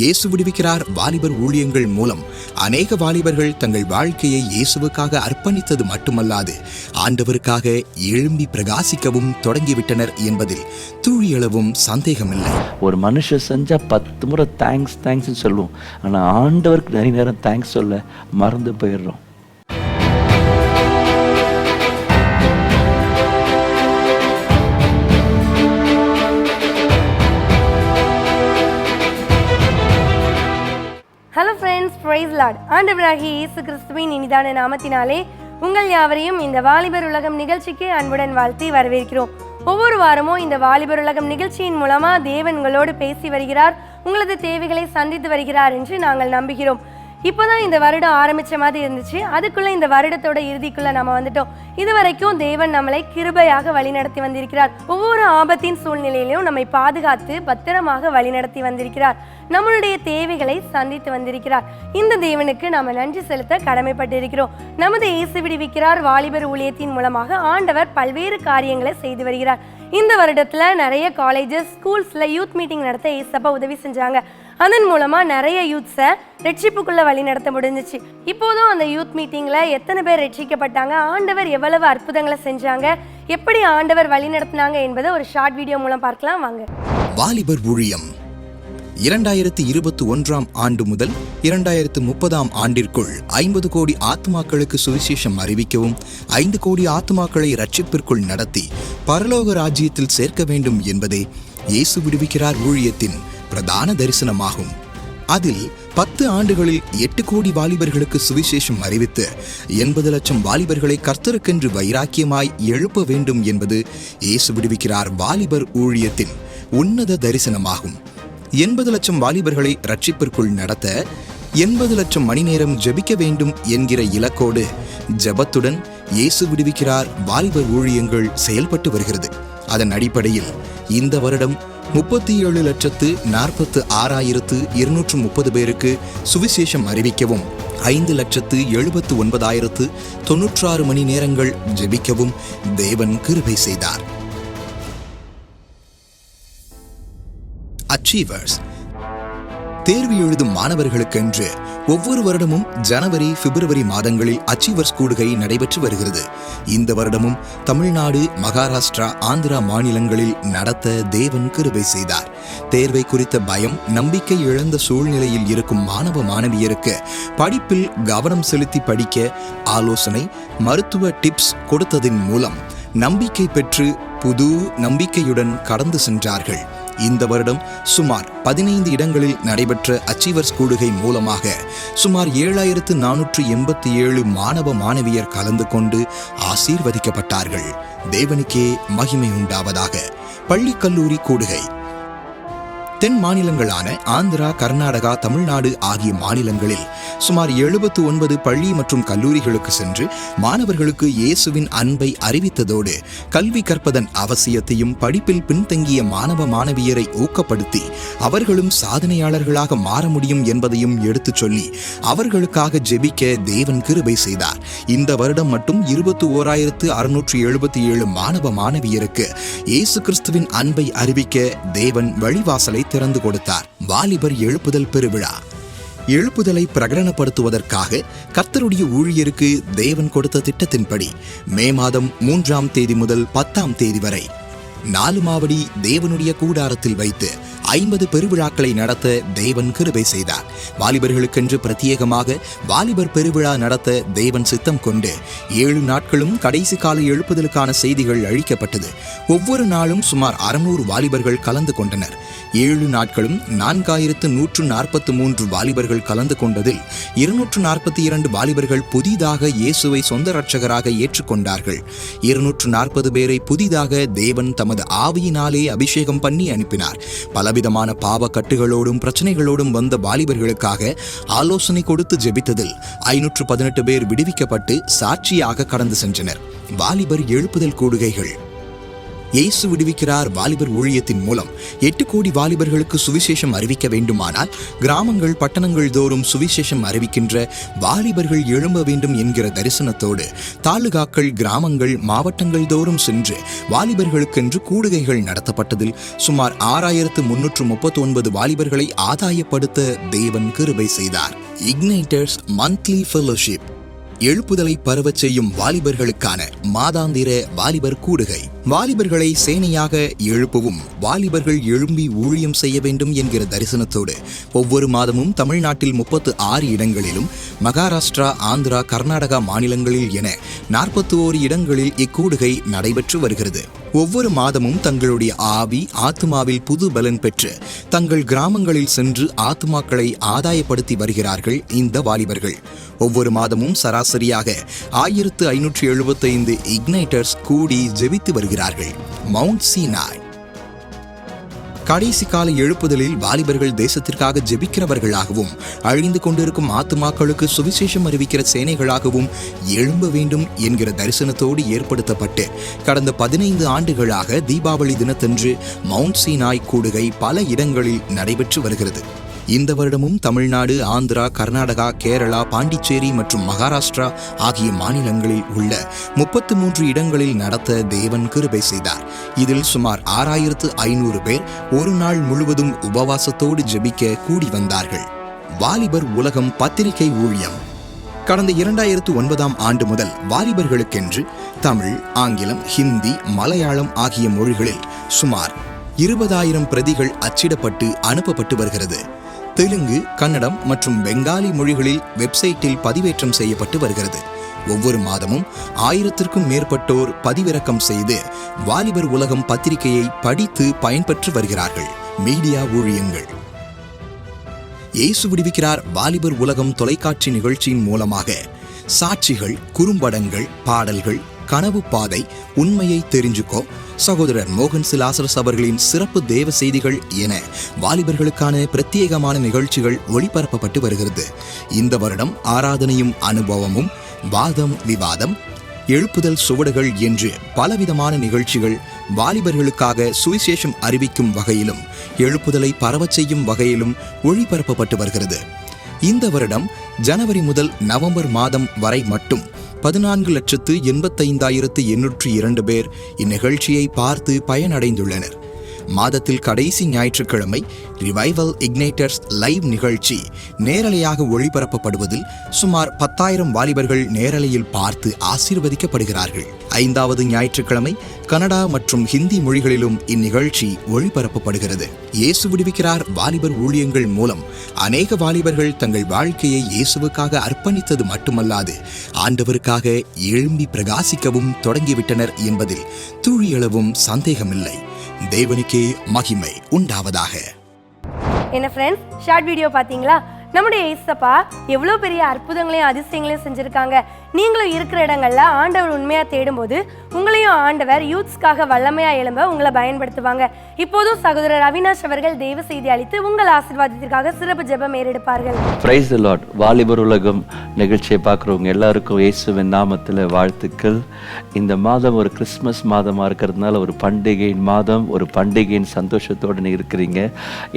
இயேசு விடுவிக்கிறார் வாலிபர் ஊழியங்கள் மூலம். அநேக வாலிபர்கள் தங்கள் வாழ்க்கையை இயேசுவுக்காக அர்ப்பணித்தது மட்டுமல்லாது ஆண்டவருக்காக எழும்பி பிரகாசிக்கவும் தொடங்கிவிட்டனர் என்பதில் தூழியளவும் சந்தேகமில்லை. ஒரு மனுஷன் செஞ்சா பத்து முறை தேங்க்ஸ் தேங்க்ஸ்னு சொல்லுவோம். ஆனால் ஆண்டவருக்கு நிறைய நேரம் தேங்க்ஸ் சொல்ல மறந்து போயிடுறோம். லார்ட் ஆண்டவராகிய இயேசு கிறிஸ்துவின் இனிதான நாமத்தினாலே உங்கள் யாவரையும் இந்த வாலிபர் உலகம் நிகழ்ச்சிக்கு அன்புடன் வாழ்த்தி வரவேற்கிறோம். ஒவ்வொரு வாரமும் இந்த வாலிபர் உலகம் நிகழ்ச்சியின் மூலமா தேவன் உங்களோடு பேசி வருகிறார். உங்களது தேவைகளை சந்தித்து வருகிறார் என்று நாங்கள் நம்புகிறோம். இப்போதான் இந்த வருடம் ஆரம்பிச்ச மாதிரி இருந்துச்சு. அதுக்குள்ள இந்த வருடத்தோட இறுதிக்குள்ள நம்ம வந்துட்டோம். இதுவரைக்கும் தேவன் நம்மளை கிருபையாக வழிநடத்தி வந்திருக்கிறார். ஒவ்வொரு ஆபத்தின் சூழ்நிலையிலும் நம்மை பாதுகாத்து பத்திரமாக வழிநடத்தி வந்திருக்கிறார். நம்மளுடைய தேவைகளை சந்தித்து வந்திருக்கிறார். இந்த தேவனுக்கு நாம நன்றி செலுத்த கடமைப்பட்டிருக்கிறோம். நமது இயேசு விடுவிக்கிறார் வாலிபர் ஊழியத்தின் மூலமாக ஆண்டவர் பல்வேறு காரியங்களை செய்து வருகிறார். இந்த வருடத்துல நிறைய காலேஜஸ் ஸ்கூல்ஸ்ல யூத் மீட்டிங் நடத்த ஏசப்பா உதவி செஞ்சாங்க. அதன் மூலமாக நிறைய யூத்ஸை ரட்சிப்புக்குள்ளே வழி நடத்த முடிஞ்சிச்சு. இப்போதும் அந்த யூத் மீட்டிங்கில் எத்தனை பேர் ரட்சிக்கப்பட்டாங்க? ஆண்டவர் எவ்வளவு அற்புதங்களை செஞ்சாங்க? எப்படி ஆண்டவர் வழி நடத்தினாங்க என்பதை ஒரு ஷார்ட் வீடியோ மூலம் பார்க்கலாம். வாங்க. வாலிபர் ஊழியம். இரண்டாயிரத்தி இருபத்தி ஒன்றாம் ஆண்டு முதல் இரண்டாயிரத்து முப்பதாம் ஆண்டிற்குள் ஐம்பது கோடி ஆத்மாக்களுக்கு சுவிசேஷம் அறிவிக்கவும் ஐந்து கோடி ஆத்மாக்களை ரட்சிப்பிற்குள் நடத்தி பரலோக ராஜ்யத்தில் சேர்க்க வேண்டும் என்பதே இயேசு விடுவிக்கிறார் ஊழியத்தின் பிரதான தரிசனமாகும். அதில் பத்து ஆண்டுகளில் எட்டு கோடி வாலிபர்களுக்கு சுவிசேஷம் அறிவித்து எண்பது லட்சம் வாலிபர்களை கர்த்தருக்கென்று வைராக்கியமாய் எழுப்ப வேண்டும் என்பது இயேசு விடுவிக்கிறார் வாலிபர் ஊழியத்தின் உன்னத தரிசனமாகும். எண்பது லட்சம் வாலிபர்களை ரட்சிப்பிற்குள் நடத்த எண்பது லட்சம் மணி நேரம் ஜெபிக்க வேண்டும் என்கிற இலக்கோடு ஜெபத்துடன் இயேசு விடுவிக்கிறார் வாலிபர் ஊழியங்கள் செயல்பட்டு வருகிறது. அதன் அடிப்படையில் இந்த வருடம் முப்பத்தி ஏழு லட்சத்து நாற்பத்து ஆறாயிரத்து இருநூற்று முப்பது பேருக்கு சுவிசேஷம் அறிவிக்கவும் ஐந்து லட்சத்து எழுபத்து ஒன்பதாயிரத்து தொன்னூற்றாறு மணி நேரங்கள் ஜெபிக்கவும் தேவன் கிருபை செய்தார். அச்சீவர்ஸ் தேர்வு எழுதும் மாணவர்களுக்கென்று ஒவ்வொரு வருடமும் ஜனவரி பிப்ரவரி மாதங்களில் அச்சீவர்ஸ் கூடுகை நடைபெற்று வருகிறது. இந்த வருடமும் தமிழ்நாடு மகாராஷ்டிரா ஆந்திரா மாநிலங்களில் நடத்த தேவன் கிருபை செய்தார். தேர்வை குறித்த பயம் நம்பிக்கை இழந்த சூழ்நிலையில் இருக்கும் மாணவ மாணவியருக்கு படிப்பில் கவனம் செலுத்தி படிக்க ஆலோசனை மருத்துவ டிப்ஸ் கொடுத்ததின் மூலம் நம்பிக்கை பெற்று புது நம்பிக்கையுடன் கடந்து சென்றார்கள். இந்த வருடம் சுமார் பதினைந்து இடங்களில் நடைபெற்ற அச்சீவர்ஸ் கூடுகை மூலமாக சுமார் ஏழாயிரத்து நானூற்று எண்பத்தி ஏழு மாணவ மாணவியர் கலந்து கொண்டு ஆசீர்வதிக்கப்பட்டார்கள். தேவனுக்கே மகிமை உண்டாவதாக பள்ளி கல்லூரி கூடுகை. தென் மாநிலங்களான ஆந்திரா கர்நாடகா தமிழ்நாடு ஆகிய மாநிலங்களில் சுமார் எழுபத்து ஒன்பது பள்ளி மற்றும் கல்லூரிகளுக்கு சென்று மாணவர்களுக்கு இயேசுவின் அன்பை அறிவித்ததோடு கல்வி கற்பதன் அவசியத்தையும் படிப்பில் பின்தங்கிய மாணவ மாணவியரை ஊக்கப்படுத்தி அவர்களும் சாதனையாளர்களாக மாற முடியும் என்பதையும் எடுத்துச் சொல்லி அவர்களுக்காக ஜெபிக்க தேவன் கிருபை செய்தார். இந்த வருடம் மட்டும் இருபத்தி ஓராயிரத்து அறுநூற்று எழுபத்தி ஏழு மாணவ மாணவியருக்கு இயேசு கிறிஸ்துவின் அன்பை அறிவிக்க தேவன் வழிவாசலை திறந்து கொடுத்தார். வாலிபர் எழுப்புதல் பெருவிழா. எழுப்புதலை பிரகடனப்படுத்துவதற்காக கர்த்தருடைய ஊழியருக்கு தேவன் கொடுத்த திட்டத்தின்படி மே மாதம் மூன்றாம் தேதி முதல் பத்தாம் தேதி வரை நாலு மாவடி தேவனுடைய கூடாரத்தில் வைத்து ஐம்பது பெருவிழாக்களை நடத்த தேவன் கிருபை செய்தார். வாலிபர்களுக்கென்று பிரத்யேகமாக வாலிபர் பெருவிழா நடத்த தேவன் சித்தம் கொண்டு ஏழு நாட்களும் கடைசி கால எழுப்புதலுக்கான செய்திகள் அழிக்கப்பட்டது. ஒவ்வொரு நாளும் சுமார் அறுநூறு வாலிபர்கள் கலந்து கொண்டனர். ஏழு நாட்களும் நான்காயிரத்து நூற்று நாற்பத்து மூன்று வாலிபர்கள் கலந்து கொண்டதில் இருநூற்று நாற்பத்தி இரண்டு வாலிபர்கள் புதிதாக இயேசுவை சொந்த ரட்சகராக ஏற்றுக்கொண்டார்கள். இருநூற்று நாற்பது பேரை புதிதாக தேவன் தமது ஆவியினாலே அபிஷேகம் பண்ணி அனுப்பினார். பலவித பலவிதமான பாவ கட்டுகளோடும் பிரச்சனைகளோடும் வந்த வாலிபர்களுக்காக ஆலோசனை கொடுத்து ஜெபித்ததில் ஐநூற்று பதினெட்டு பேர் விடுவிக்கப்பட்டு சாட்சியாக கடந்து சென்றனர். வாலிபர் எழுப்புதல் கூடுகைகள். இயேசு விடுவிக்கிறார் வாலிபர் ஊழியத்தின் மூலம். எட்டு கோடி வாலிபர்களுக்கு சுவிசேஷம் அறிவிக்க வேண்டுமானால் கிராமங்கள் பட்டணங்கள் தோறும் சுவிசேஷம் அறிவிக்கின்ற வாலிபர்கள் எழும்ப வேண்டும் என்கிற தரிசனத்தோடு தாலுகாக்கள் கிராமங்கள் மாவட்டங்கள் தோறும் சென்று வாலிபர்களுக்கென்று கூடுகைகள் நடத்தப்பட்டதில் சுமார் ஆறாயிரத்து முன்னூற்று முப்பத்தி ஒன்பது வாலிபர்களை ஆதாயப்படுத்த தேவன் கிருபை செய்தார். இக்னைட்டர்ஸ் மந்த்லி ஃபெலோஷிப் எழுப்புதலை பரவச் செய்யும் வாலிபர்களுக்கான மாதாந்திர வாலிபர் கூடுகை. வாலிபர்களை சேனையாக எழுப்பவும் வாலிபர்கள் எழும்பி ஊழியம் செய்ய வேண்டும் என்கிற தரிசனத்தோடு ஒவ்வொரு மாதமும் தமிழ்நாட்டில் முப்பத்து ஆறு இடங்களிலும் மகாராஷ்டிரா ஆந்திரா கர்நாடகா மாநிலங்களில் என நாற்பத்தி ஓரு இடங்களில் இக்கூடுகை நடைபெற்று வருகிறது. ஒவ்வொரு மாதமும் தங்களுடைய ஆவி ஆத்மாவில் புது பலன் பெற்று தங்கள் கிராமங்களில் சென்று ஆத்மாக்களை ஆதாயப்படுத்தி வருகிறார்கள் இந்த வாலிபர்கள். ஒவ்வொரு மாதமும் சராசரியாக ஆயிரத்து ஐநூற்றி எழுபத்தைந்து இக்னைட்டர்ஸ் கூடி ஜெபித்து வருகிறார்கள். Mount Sinai. கடைசி கால எழுப்புதலில் வாலிபர்கள் தேசத்திற்காக ஜெபிக்கிறவர்களாகவும் அழிந்து கொண்டிருக்கும் ஆத்துமாக்களுக்கு சுவிசேஷம் அறிவிக்கிற சேனைகளாகவும் எழும்ப வேண்டும் என்கிற தரிசனத்தோடு ஏற்படுத்தப்பட்டு கடந்த பதினைந்து ஆண்டுகளாக தீபாவளி தினத்தன்று மவுண்ட் சீனாய் கூடுகை பல இடங்களில் நடைபெற்று வருகிறது. இந்த வருடமும் தமிழ்நாடு ஆந்திரா கர்நாடகா கேரளா பாண்டிச்சேரி மற்றும் மகாராஷ்டிரா ஆகிய மாநிலங்களில் உள்ள முப்பத்து மூன்று இடங்களில் நடத்த தேவன் கிருபை செய்தார். இதில் சுமார் ஆறாயிரத்து ஐநூறு பேர் ஒரு நாள் முழுவதும் உபவாசத்தோடு ஜெபிக்க கூடி வந்தார்கள். வாலிபர் உலகம் பத்திரிகை ஊழியம். கடந்த இரண்டாயிரத்து ஒன்பதாம் ஆண்டு முதல் வாலிபர்களுக்கென்று தமிழ் ஆங்கிலம் ஹிந்தி மலையாளம் ஆகிய மொழிகளில் சுமார் இருபதாயிரம் பிரதிகள் அச்சிடப்பட்டு அனுப்பப்பட்டு வருகிறது. தெலுங்கு கன்னடம் மற்றும் பெங்காலி மொழிகளில் வெப்சைட்டில் பதிவேற்றம் செய்யப்பட்டு வருகிறது. ஒவ்வொரு மாதமும் ஆயிரத்திற்கும் மேற்பட்டோர் பதிவிறக்கம் செய்து வாலிபர் உலகம் பத்திரிகையை படித்து பயன்பெற்று வருகிறார்கள். மீடியா ஊழியங்கள். இயேசு விடுவிக்கிறார் வாலிபர் உலகம் தொலைக்காட்சி நிகழ்ச்சியின் மூலமாக. சாட்சிகள் குறும்படங்கள் பாடல்கள் கனவு பாதை உண்மையை தெரிஞ்சுக்கோ சகோதரர் மோகன் சிலாசரஸ் அவர்களின் சிறப்பு தேவ செய்திகள் என வாலிபர்களுக்கான பிரத்யேகமான நிகழ்ச்சிகள் ஒளிபரப்பப்பட்டு வருகிறது. இந்த வருடம் ஆராதனையும் அனுபவமும் வாதம் விவாதம் எழுப்புதல் சுவடுகள் என்று பலவிதமான நிகழ்ச்சிகள் வாலிபர்களுக்காக சுவிசேஷம் அறிவிக்கும் வகையிலும் எழுப்புதலை பரவச் செய்யும் வகையிலும் ஒளிபரப்பப்பட்டு வருகிறது. இந்த வருடம் ஜனவரி முதல் நவம்பர் மாதம் வரை மட்டும் பதினான்கு லட்சத்து எண்பத்தைந்தாயிரத்து எண்ணூற்று இரண்டு பேர் இந்நிகழ்ச்சியை பார்த்து பயனடைந்துள்ளனர். மாதத்தில் கடைசி ஞாயிற்றுக்கிழமை ரிவைவல் இக்னைட்டர்ஸ் லைவ் நிகழ்ச்சி நேரலையாக ஒளிபரப்பப்படுவதில் சுமார் பத்தாயிரம் வாலிபர்கள் நேரலையில் பார்த்து ஆசீர்வதிக்கப்படுகிறார்கள். ஐந்தாவது ஞாயிற்றுக்கிழமை கனடா மற்றும் ஹிந்தி மொழிகளிலும் இந்நிகழ்ச்சி ஒளிபரப்பப்படுகிறது. இயேசு விடுவிக்கிறார் வாலிபர் ஊழியங்கள் மூலம். அநேக வாலிபர்கள் தங்கள் வாழ்க்கையை இயேசுவுக்காக அர்ப்பணித்தது மட்டுமல்லாது ஆண்டவருக்காக எழும்பி பிரகாசிக்கவும் தொடங்கிவிட்டனர் என்பதில் துழியளவும் சந்தேகமில்லை. தேவனுக்கே மகிமை உண்டாவதாக. என்ன ஃப்ரெண்ட்ஸ் ஷார்ட் வீடியோ பார்த்தீங்களா? நம்முடைய ஏசப்பா எவ்வளோ பெரிய அற்புதங்களையும் அதிசயங்களையும் செஞ்சுருக்காங்க. நீங்களும் இருக்கிற இடங்கள்ல ஆண்டவர் உண்மையாக தேடும்போது உங்களையும் ஆண்டவர் யூத்ஸ்க்காக வல்லமையாக எழும்ப உங்களை பயன்படுத்துவாங்க. இப்போதும் சகோதரர் அவினாஷ் அவர்கள் தெய்வ செய்தி அளித்து உங்கள் ஆசிர்வாதத்திற்காக சிறப்பு ஜெபம் ஏறெடுப்பார்கள். பிரைஸ் லாட் வாலிபர் உலகம் நிகழ்ச்சியை பார்க்குறவங்க எல்லாருக்கும் இயேசுவின் நாமத்தில் வாழ்த்துக்கள். இந்த மாதம் ஒரு கிறிஸ்மஸ் மாதமாக இருக்கிறதுனால ஒரு பண்டிகையின் மாதம் ஒரு பண்டிகையின் சந்தோஷத்தோடு நீ இருக்கிறீங்க.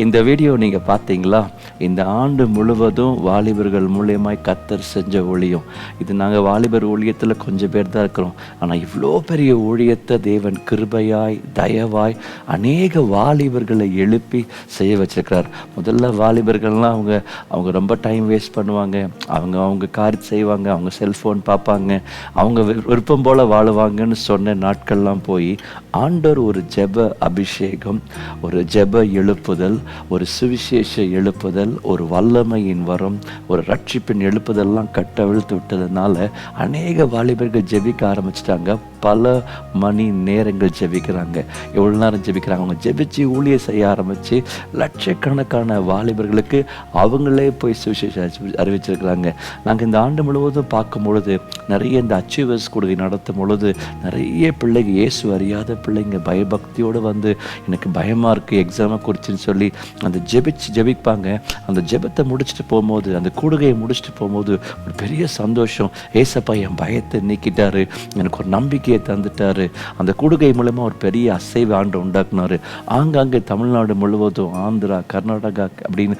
இந்த வீடியோ நீங்கள் பார்த்தீங்களா இந்த ஆண்டு முழுவதும் வாலிபர்கள் மூலியமாய் கத்தர் செஞ்ச ஒளியும் இது நாங்கள் வாலிபர் ஊழியத்தில் கொஞ்சம் பேர் தான் இருக்கிறோம். ஆனால் இவ்வளோ பெரிய ஊழியத்தை தேவன் கிருபையாய் தயவாய் அநேக வாலிபர்களை எழுப்பி செய்ய வச்சிருக்கிறார். முதல்ல வாலிபர்கள்லாம் அவங்க அவங்க ரொம்ப டைம் வேஸ்ட் பண்ணுவாங்க. அவங்க அவங்க காரியத்தை செய்வாங்க அவங்க செல்ஃபோன் பார்ப்பாங்க. அவங்க விரு- விருப்பம் போல் வாழுவாங்கன்னு சொன்ன நாட்கள்லாம் போய் ஆண்டோர் ஒரு ஜெப அபிஷேகம் ஒரு ஜெப எழுப்புதல் ஒரு சுவிசேஷ எழுப்புதல் ஒரு வல்லமையின் வரம் ஒரு ரட்சிப்பின் எழுப்புதல்லாம் கட்டவிழ்த்து விட்டதுனால அநேக வாலிபர்கள் ஜெபிக்க ஆரம்பிச்சிட்டாங்க. பல மணி நேரங்கள் ஜெபிக்கிறாங்க. எவ்வளோ நேரம் ஜெபிக்கிறாங்க? அவங்க ஜெபிச்சு ஊழிய செய்ய ஆரம்பித்து லட்சக்கணக்கான வாலிபர்களுக்கு அவங்களே போய் சுவிசேஷம் அறிவி- அறிவிச்சிருக்கிறாங்க. நாங்கள் இந்த ஆண்டு முழுவதும் பார்க்கும் பொழுது நிறைய இந்த அச்சீவர்ஸ் கொடுகை நடத்தும் பொழுது நிறைய பிள்ளைங்க இயேசு அறியாத பிள்ளைங்க பயபக்தியோடு வந்து எனக்கு பயமாக இருக்குது எக்ஸாமை குறிச்சுன்னு சொல்லி அந்த ஜெபிச்சு ஜெபிப்பாங்க. அந்த ஜெபத்தை முடிச்சுட்டு போகும்போது அந்த கூடுகையை முடிச்சுட்டு போகும்போது ஒரு பெரிய சந்தோஷம். ஏசப்பா என் பயத்தை நீக்கிட்டாரு. எனக்கு ஒரு நம்பிக்கையை தந்துட்டாரு. அந்த கூடுகை மூலமா ஒரு பெரிய அசைவு ஆண்டு உண்டாக்குனாரு. ஆங்காங்கே தமிழ்நாடு முழுவதும் ஆந்திரா கர்நாடகா அப்படின்னு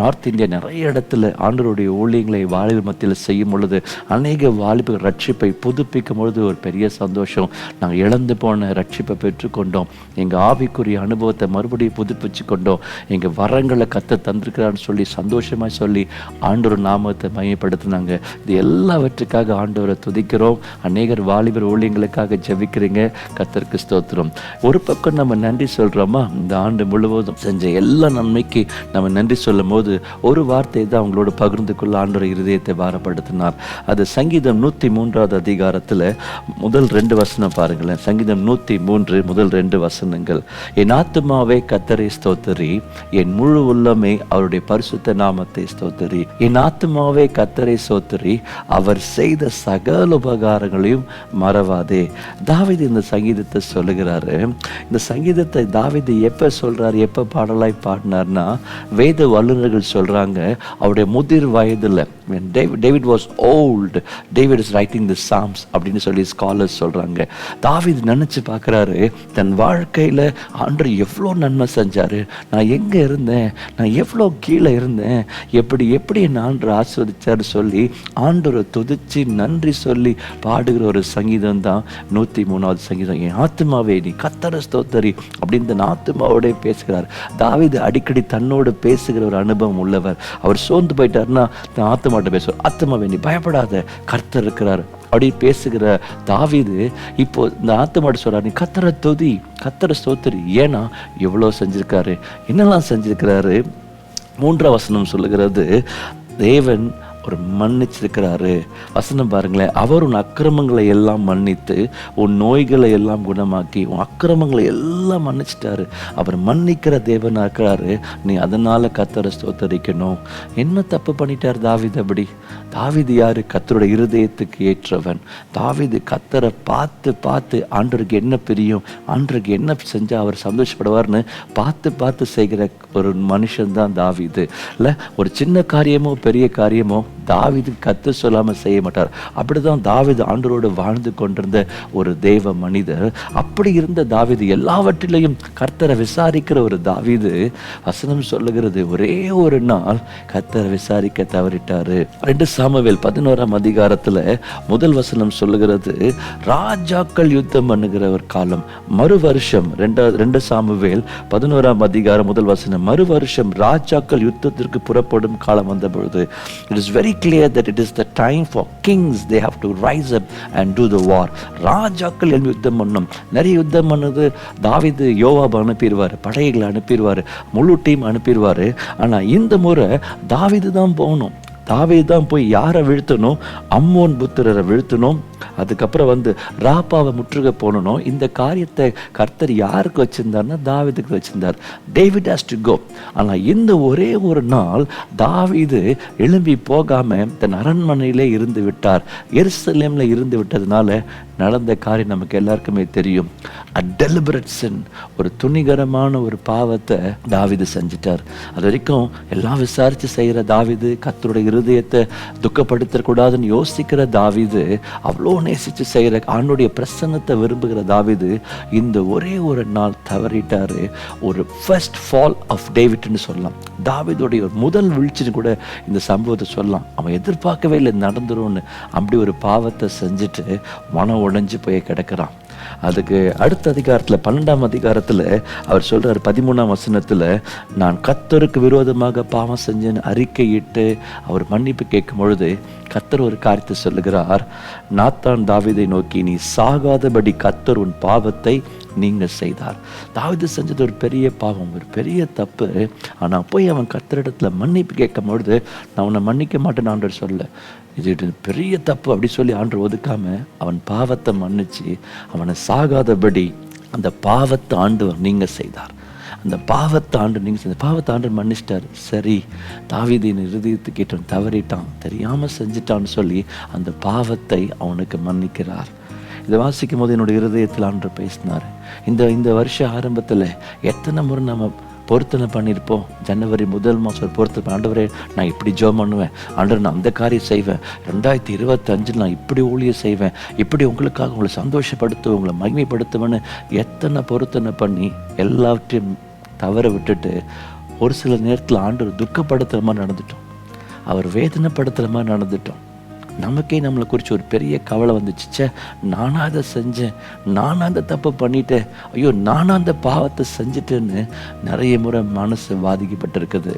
நார்த் இந்தியா நிறைய இடத்துல ஆண்டருடைய ஊழியங்களை வாலிபர் மத்தியில் செய்யும் பொழுது அநேக வாலிபர் ரட்சிப்பை புதுப்பிக்கும் பொழுது ஒரு பெரிய சந்தோஷம். நாங்கள் இழந்து போன ரட்சிப்பை பெற்றுக்கொண்டோம். எங்கள் ஆவிக்குரிய அனுபவத்தை மறுபடியும் புதுப்பிச்சு கொண்டோம் எங்கள் வரங்களை கத்த தந்திருக்கிறான்னு சொல்லி சந்தோஷமாக சொல்லி ஆண்டொரு நாமத்தை மையப்படுத்தினாங்க. இது ஊழியங்களுக்காக ஆண்டவரை துதிக்கிறோம். அநேகர் வாலிபர் ஊழியங்களுக்காக ஜெபிக்கிறீங்க. கத்தருக்கு ஸ்தோத்திரம். ஒரு பக்கம் நம்ம நன்றி சொல்கிறோமா இந்த ஆண்டு முழுவதும் செஞ்ச எல்லா நன்மைக்கு நம்ம நன்றி சொல்லும் போது ஒரு வார்த்தை தான் அவங்களோட பகிர்ந்து கொள்ள ஆண்டவர் இருதயத்தை பாரப்படுத்தினார். அது சங்கீதம் நூற்றி மூன்றாவது அதிகாரத்தில் முதல் ரெண்டு வசனம் பாருங்களேன். சங்கீதம் நூற்றி மூன்று முதல் ரெண்டு வசனங்கள். என் ஆத்துமாவே கத்தரை ஸ்தோத்தரி. என் முழு உள்ளமே அவருடைய பரிசுத்த நாமத்தை ஸ்தோத்தரி. என் ஆத்துமாவே கத்தரை ஸ்தோத்தரி. அவர் செய்த சகல உபகாரங்களையும் மறவாதே. தாவீது இந்த சங்கீதத்தை சொல்லுகிறாரு. இந்த சங்கீதத்தை தாவிது எப்போ சொல்கிறார் எப்போ பாடலாய் பாடினார்னா வேத வல்லுநர்கள் சொல்கிறாங்க அவருடைய முதிர் வயதில். David was old David is writing the psalms அப்படின்னு சொல்லி ஸ்காலர்ஸ் சொல்கிறாங்க தாவீது நினச்சி பார்க்குறாரு தன் வாழ்க்கையில் ஆண்டவர் எவ்வளோ நன்மை செஞ்சார் நான் எங்கே இருந்தேன் நான் எவ்வளோ கீழே இருந்தேன் எப்படி எப்படி என்ன ஆண்டு ஆஸ்வதிச்சார் சொல்லி ஆண்டவரை துதிச்சு நன்றி சொல்லி பாடுகிற ஒரு சங்கீதம் தான் நூற்றி மூணாவது சங்கீதம். என் ஆத்மாவே நீ கத்தர ஸ்தோத்தரி அப்படின்னு தன் ஆத்மாவோடே பேசுகிறார். தாவீது அடிக்கடி தன்னோடு பேசுகிற ஒரு அனுபவம் உள்ளவர். அவர் சோர்ந்து போயிட்டாருன்னா தன் ஆத்மாட்ட பேசுவார் ஆத்மாவே நீ பயப்படாத கர்த்தர் இருக்கிறார் அப்படி பேசுகிற தாவீது இப்போ இந்த ஆத்தமாட்டு சொல்கிறார் நீ கத்தரை தொதி கத்தரை ஸ்தோத்தரி. ஏன்னா எவ்வளோ செஞ்சுருக்காரு. என்னெல்லாம் செஞ்சுருக்கிறாரு? மூன்றாம் வசனம் சொல்லுகிறது தேவன் அவர் மன்னிச்சிருக்கிறாரு. வசனம் பாருங்களேன் அவர் உன் அக்கிரமங்களை எல்லாம் மன்னித்து உன் நோய்களை எல்லாம் குணமாக்கி உன் அக்கிரமங்களை எல்லாம் மன்னிச்சிட்டாரு. அவர் மன்னிக்கிற தேவனாக இருக்கிறாரு. நீ அதனால் கத்தரை ஸ்தோத்தரிக்கணும். என்ன தப்பு பண்ணிட்டார் தாவித் அப்படி? தாவீது யாரு? கத்தருடைய இருதயத்துக்கு ஏற்றவன். தாவிது கத்தரை பார்த்து பார்த்து ஆண்டருக்கு என்ன பிரியும்? ஆண்டருக்கு என்ன செஞ்சால் அவர் சந்தோஷப்படுவார்னு பார்த்து பார்த்து செய்கிற ஒரு மனுஷன் தான் தாவிது. இல்லை ஒரு சின்ன காரியமோ பெரிய காரியமோ தாவிது கத்து சொல்லாமல் செய்ய மாட்டார். அப்படிதான் தாவிது ஆண்டரோடு வாழ்ந்து கொண்டிருந்த ஒரு தேவ மனிதர். அப்படி இருந்த தாவிது எல்லாவற்றிலையும் கர்த்தரை விசாரிக்கிற ஒரு தாவீது வசனம் சொல்லுகிறது ஒரே ஒரு நாள் கர்த்தரை விசாரிக்க தவறிட்டாரு. ரெண்டு சாமவேல் பதினோராம் அதிகாரத்துல முதல் வசனம் சொல்லுகிறது ராஜாக்கள் யுத்தம் பண்ணுகிற ஒரு காலம் மறு வருஷம் ரெண்டாவது ரெண்டு சாமுவேல் பதினோராம் அதிகாரம் முதல் வசனம் மறு வருஷம் ராஜாக்கள் யுத்தத்திற்கு புறப்படும் காலம் வந்த பொழுது it is very clear that it is the time for kings they have to rise up and do the war ராஜாக்கள் எழும்பி யுத்தம் பண்ணும். நிறைய யுத்தம் பண்ணது. தாவிது யோவாப் அனுப்பிடுவார் படைகளை அனுப்பிடுவார் முழு டீம் அனுப்பிடுவார் ஆனால் இந்த முறை தாவிது தான் போகணும். தாவே தான் போய் யாரை வீழ்த்தணும்? அம்மோன் புத்திரரை வீழ்த்தணும். அதுக்கப்புறம் வந்து ராப்பாவை முற்றுகை போகணும் இந்த காரியத்தை கர்த்தர் யாருக்கு வச்சிருந்தார்னா தாவீதுக்கு வச்சிருந்தார். டேவிட் ஹாஸ் டு கோ ஆனால் இந்த ஒரே ஒரு நாள் தாவிது எழும்பி போகாமல் தன் அரண்மனையிலே இருந்து விட்டார். எருசலேமில் இருந்து விட்டதுனால நடந்த காரியம் நமக்கு எல்லாருக்குமே தெரியும். அ சின் ஒரு துணிகரமான ஒரு பாவத்தை தாவிது செஞ்சிட்டார். அது வரைக்கும் எல்லாம் விசாரித்து செய்கிற தாவிது கத்தருடைய இரு இருதயத்தை துக்கப்படுத்தக்கூடாதுன்னு யோசிக்கிற தாவீது அவ்வளோ நேசித்து செய்கிற ஆண்டுடைய பிரசன்னத்தை விரும்புகிற தாவீது இந்த ஒரே ஒரு நாள் தவறிட்டார். ஒரு ஃபர்ஸ்ட் ஃபால் ஆஃப் டேவிட்னு சொல்லலாம். தாவிதோடைய ஒரு முதல் வீழ்ச்சின்னு கூட இந்த சம்பவத்தை சொல்லலாம். அவன் எதிர்பார்க்கவே இல்லை நடந்துரும்னு. அப்படி ஒரு பாவத்தை செஞ்சுட்டு மனம் உடைஞ்சு போய் கிடக்கிறான். அதுக்கு அடுத்த அதிகாரத்தில் பன்னெண்டாம் அதிகாரத்தில் அவர் சொல்றார் பதிமூணாம் வசனத்தில் நான் கத்தருக்கு விரோதமாக பாவம் செஞ்சேன்னு அறிக்கையிட்டு அவர் மன்னிப்பு கேட்கும் பொழுது கத்தர் ஒரு காரியத்தை சொல்லுகிறார் நாத்தான் தாவீதை நோக்கி நீ சாகாதபடி கத்தர் உன் பாவத்தை நீங்க செய்தார். தாவிது செஞ்சது ஒரு பெரிய பாவம் ஒரு பெரிய தப்பு. ஆனா போய் அவன் கத்திரிடத்தில் மன்னிப்பு கேட்கும் பொழுது நான் உன்னை மன்னிக்க மாட்டேன் ஆண்டவர் சொல்ல இது பெரிய தப்பு அப்படி சொல்லி ஆண்டு ஒதுக்காம அவன் பாவத்தை மன்னிச்சு அவனை சாகாதபடி அந்த பாவத்தை ஆண்டவர் நீங்கள் செய்தார். அந்த பாவத்தை ஆண்டு நீங்கள் செஞ்ச பாவத்தை ஆண்டு மன்னிச்சிட்டார். சரி தாவீதின் இருதயத்து தவறிட்டான் தெரியாமல் செஞ்சிட்டான்னு சொல்லி அந்த பாவத்தை அவனுக்கு மன்னிக்கிறார். இதை வாசிக்கும் போது என்னோட இருதயத்தில் ஆண்டு பேசினார். இந்த இந்த வருஷ ஆரம்பத்தில் எத்தனை முறை நம்ம பொருத்தனை பண்ணியிருப்போம் ஜனவரி முதல் மாதம் ஒரு பொருத்தனை ஆண்டவரே நான் இப்படி ஜோம் பண்ணுவேன். ஆண்டவர் நான் அந்த காரியம் செய்வேன். ரெண்டாயிரத்தி இருபத்தஞ்சில் நான் இப்படி ஊழியம் செய்வேன். இப்படி உங்களுக்காக உங்களை சந்தோஷப்படுத்துவேன் உங்களை மகிமைப்படுத்துவேன்னு எத்தனை பொருத்தனை பண்ணி எல்லாவற்றையும் தவற விட்டுட்டு ஒரு சில நேரத்தில் ஆண்டவர் துக்கப்படுத்துகிற மாதிரி நடந்துட்டோம். அவர் வேதனைப்படுத்துகிற மாதிரி நடந்துட்டோம். நமக்கே நம்மளை குறித்து ஒரு பெரிய கவலை வந்துச்சு. நானாக அதை செஞ்சேன். நானாக அந்த தப்பை பண்ணிட்டேன். ஐயோ நானாக அந்த பாவத்தை செஞ்சுட்டேன்னு நிறைய முறை மனசு பாதிக்கப்பட்டிருக்குது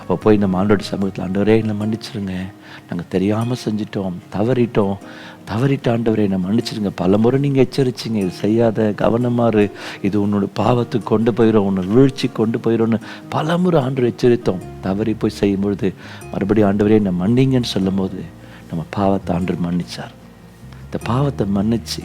அப்போ போய் நம்ம ஆண்டோட சமூகத்தில் ஆண்டவரே என்னை மன்னிச்சிருங்க. நாங்கள் தெரியாமல் செஞ்சிட்டோம். தவறிட்டோம். தவறிட்ட ஆண்டவரை என்னை மன்னிச்சிருங்க. பல முறை நீங்கள் எச்சரிச்சிங்க. இது செய்யாத கவனமாறு இது உன்னோட பாவத்துக்கு கொண்டு போயிடும் உன்னை வீழ்ச்சி கொண்டு போயிடும்னு பல முறை ஆண்டவர் எச்சரித்தோம். தவறி போய் செய்யும்பொழுது மறுபடியும் ஆண்டவரே என்னை மன்னிங்கன்னு சொல்லும்போது நம்ம பாவத்தை ஆண்டு மன்னிச்சார். இந்த பாவத்தை மன்னித்து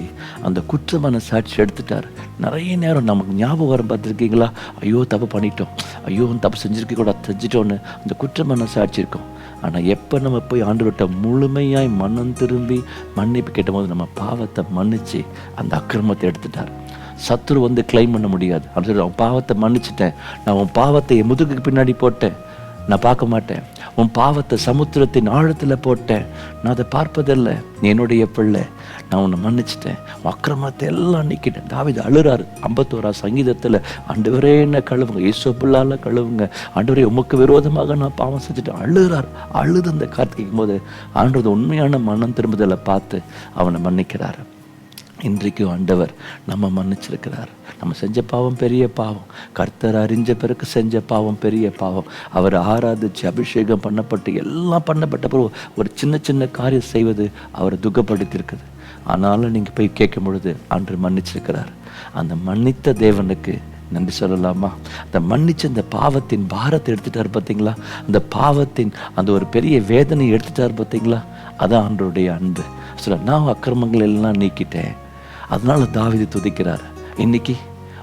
அந்த குற்றமான சாட்சி எடுத்துட்டார். நிறைய நேரம் நமக்கு ஞாபகம் வரும் பார்த்துருக்கீங்களா ஐயோ தப்பு பண்ணிட்டோம். ஐயோ தப்பு செஞ்சிருக்க கூட செஞ்சிட்டோன்னு அந்த குற்றமான சாட்சி இருக்கும். ஆனால் எப்போ நம்ம போய் ஆண்டவர்கிட்ட முழுமையாய் மனம் திரும்பி மன்னிப்பு கேட்டபோது நம்ம பாவத்தை மன்னிச்சு அந்த அக்கிரமத்தை எடுத்துட்டார். சத்துரு வந்து கிளைம் பண்ண முடியாது. அப்படின்னு சொல்லி அவன் பாவத்தை மன்னிச்சிட்டேன். நான் உன் பாவத்தை என் முதுகுக்கு பின்னாடி போட்டேன். நான் பார்க்க மாட்டேன். உன் பாவத்தை சமுத்திரத்தின் ஆழத்தில் போட்டேன். நான் அதை பார்ப்பதில்லை. நீ என்னுடைய பிள்ளை. நான் உன்னை மன்னிச்சிட்டேன். அக்கிரமத்தை எல்லாம் நிற்கிட்டேன் தாவித அழுறாரு. ஐம்பத்தோரா சங்கீதத்தில் ஆண்டவரே என்ன கழுவுங்க. இயேசு பிள்ளால கழுவுங்க. ஆண்டவரே உமக்கு விரோதமாக நான் பாவம் செஞ்சுட்டேன். அழுகிறார் அழுது அந்த கார்த்திக்கும் போது ஆண்டவர் உண்மையான மனம் திரும்புதலை பார்த்து அவனை மன்னிக்கிறாரு. இன்றைக்கும் ஆண்டவர் நம்ம மன்னிச்சிருக்கிறார். நம்ம செஞ்ச பாவம் பெரிய பாவம். கர்த்தர் அறிஞ்ச பிறகு செஞ்ச பாவம் பெரிய பாவம். அவர் ஆராதிச்சு அபிஷேகம் பண்ணப்பட்டு எல்லாம் பண்ணப்பட்ட பிறகு ஒரு சின்ன சின்ன காரியம் செய்வது அவரை துக்கப்படுத்தியிருக்குது. ஆனாலும் நீங்கள் போய் கேட்கும் பொழுது அன்று மன்னிச்சிருக்கிறார். அந்த மன்னித்த தேவனுக்கு நன்றி சொல்லலாமா? அந்த மன்னிச்சு அந்த பாவத்தின் பாரத்தை எடுத்துட்டார் பார்த்தீங்களா? அந்த பாவத்தின் அந்த ஒரு பெரிய வேதனை எடுத்துட்டார் பார்த்தீங்களா? அதான் ஆண்டருடைய அன்பு. சொல்ல நான் அக்கிரமங்கள் எல்லாம் நீக்கிட்டேன். அதனால் தாவிதை துதிக்கிறார். இன்றைக்கி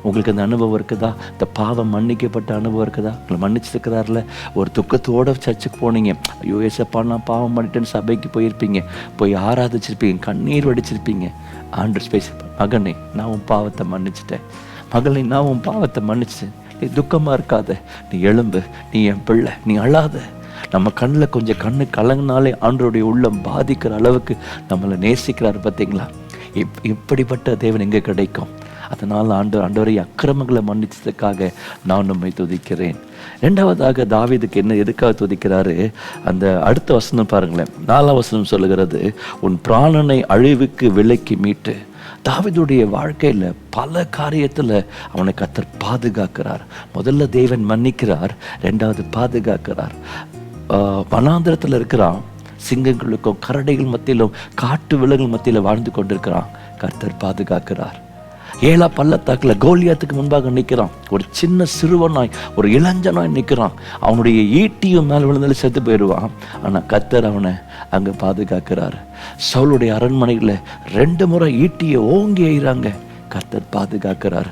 உங்களுக்கு அந்த அனுபவம் இருக்குதா? இந்த பாவம் மன்னிக்கப்பட்ட அனுபவம் இருக்குதா? உங்களை மன்னிச்சிருக்கிறார்ல? ஒரு துக்கத்தோடு சர்ச்சுக்கு போனீங்க. ஐயோ ஏசப்பா நான் பாவம் பண்ணிட்டேன்னு சபைக்கு போயிருப்பீங்க. போய் ஆராதிச்சிருப்பீங்க கண்ணீர் வடிச்சிருப்பீங்க. ஆண்டு ஸ்பேஸ் மகனே நான் உன் பாவத்தை மன்னிச்சிட்டேன். மகளே நான் உன் பாவத்தை மன்னிச்சிட்டேன் நீ துக்கமாக இருக்காத. நீ எழும்பு. நீ என் பிள்ளை. நீ அழாத. நம்ம கண்ணில் கொஞ்சம் கண்ணு கலங்கினாலே ஆண்டருடைய உள்ளம் பாதிக்கிற அளவுக்கு நம்மளை நேசிக்கிறாரு பார்த்தீங்களா இப் இப்படிப்பட்ட தேவன் எங்கே கிடைக்கும்? அதனால் ஆண்டு ஆண்டவரை அக்கிரமங்களை மன்னிச்சதுக்காக நான் நம்மை துதிக்கிறேன். ரெண்டாவதாக தாவீதுக்கு என்ன எதுக்காக துதிக்கிறாரு? அந்த அடுத்த வசனம் பாருங்களேன். நாலாம் வசனம் சொல்லுகிறது உன் பிராணனை அழிவுக்கு விலைக்கு மீட்டு. தாவிதுடைய வாழ்க்கையில் பல காரியத்தில் அவனை கத்தர் பாதுகாக்கிறார். முதல்ல தேவன் மன்னிக்கிறார் ரெண்டாவது பாதுகாக்கிறார். வனாந்திரத்தில் இருக்கிறான். சிங்கங்களுக்கும் கரடைகள் மத்தியிலும் காட்டு விலங்குகள் மத்தியில் வாழ்ந்து கொண்டிருக்கிறான். கர்த்தர் பாதுகாக்கிறார். ஏழா பள்ளத்தாக்கில் கோலியாத்துக்கு முன்பாக நிற்கிறான். ஒரு சின்ன சிறுவனாய் ஒரு இளைஞனாய் நிற்கிறான். அவனுடைய ஈட்டியும் மேல் விழுந்தாலும் செத்து போயிடுவான். ஆனால் கர்த்தர் அவனை அங்கே பாதுகாக்கிறார். சவுளுடைய அரண்மனைகளில் ரெண்டு முறை ஈட்டியை ஓங்கி எய்கிறாங்க. கர்த்தர் பாதுகாக்கிறார்.